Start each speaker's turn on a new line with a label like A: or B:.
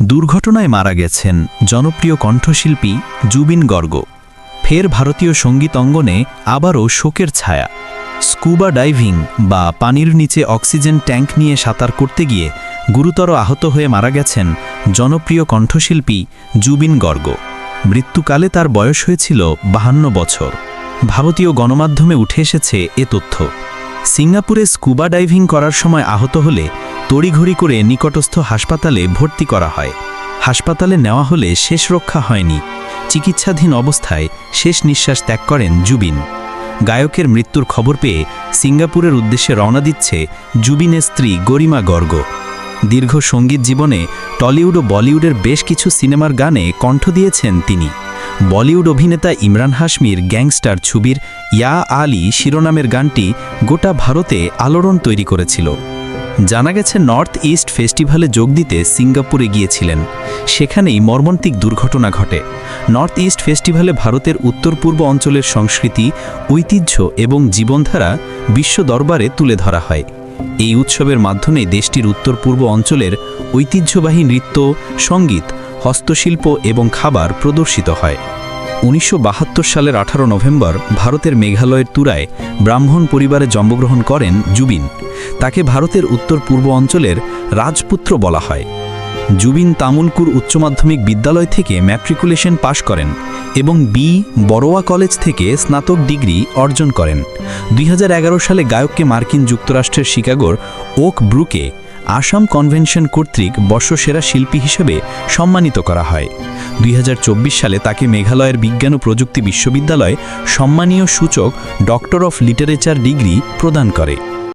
A: দুর্ঘটনায় মারা গেছেন জনপ্রিয় কণ্ঠশিল্পী জুবিন গর্গ। ফের ভারতীয় সংগীত অঙ্গনে আবারও শোকের ছায়া। স্কুবা ডাইভিং বা পানির নিচে অক্সিজেন ট্যাঙ্ক নিয়ে সাঁতার করতে গিয়ে গুরুতর আহত হয়ে মারা গেছেন জনপ্রিয় কণ্ঠশিল্পী জুবিন গর্গ। মৃত্যুকালে তার বয়স হয়েছিল বাহান্ন বছর। ভারতীয় গণমাধ্যমে উঠে এসেছে এ তথ্য। সিঙ্গাপুরে স্কুবা ডাইভিং করার সময় আহত হলে তড়িঘড়ি করে নিকটস্থ হাসপাতালে ভর্তি করা হয়। হাসপাতালে নেওয়া হলে শেষ রক্ষা হয়নি। চিকিৎসাধীন অবস্থায় শেষ নিঃশ্বাস ত্যাগ করেন জুবিন। গায়কের মৃত্যুর খবর পেয়ে সিঙ্গাপুরের উদ্দেশ্যে রওনা দিচ্ছে জুবিনের স্ত্রী গরিমা গর্গ। দীর্ঘ সংগীত জীবনে টলিউড ও বলিউডের বেশ কিছু সিনেমার গানে কণ্ঠ দিয়েছেন তিনি। বলিউড অভিনেতা ইমরান হাশমির গ্যাংস্টার ছবির ইয়া আলী শিরোনামের গানটি গোটা ভারতে আলোড়ন তৈরি করেছিল। জানা গেছে নর্থ ইস্ট ফেস্টিভ্যালে যোগ দিতে সিঙ্গাপুরে গিয়েছিলেন। সেখানেই মর্মন্তিক দুর্ঘটনা ঘটে। নর্থ ইস্ট ফেস্টিভ্যালে ভারতের উত্তর পূর্ব অঞ্চলের সংস্কৃতি, ঐতিহ্য এবং জীবনধারা বিশ্ব দরবারে তুলে ধরা হয়। এই উৎসবের মাধ্যমে দেশটির উত্তর পূর্ব অঞ্চলের ঐতিহ্যবাহী নৃত্য, সংগীত, হস্তশিল্প এবং খাবার প্রদর্শিত হয়। উনিশশো বাহাত্তর সালের আঠারো নভেম্বর ভারতের মেঘালয়ের তুরায় ব্রাহ্মণ পরিবারে জন্মগ্রহণ করেন জুবিন। তাকে ভারতের উত্তর পূর্ব অঞ্চলের রাজপুত্র বলা হয়। জুবিন তামুলকুর উচ্চ মাধ্যমিক বিদ্যালয় থেকে ম্যাট্রিকুলেশন পাশ করেন এবং বি বড়োয়া কলেজ থেকে স্নাতক ডিগ্রি অর্জন করেন। দুই হাজার এগারো সালে গায়ককে মার্কিন যুক্তরাষ্ট্রের শিকাগোর ওক ব্রুকে আসাম কনভেনশন কর্তৃক বর্ষসেরা শিল্পী হিসেবে সম্মানিত করা হয়। দুই হাজার চব্বিশ সালে তাকে মেঘালয়ের বিজ্ঞান ও প্রযুক্তি বিশ্ববিদ্যালয় সম্মানীয় সূচক ডক্টর অফ লিটারেচার ডিগ্রি প্রদান করে।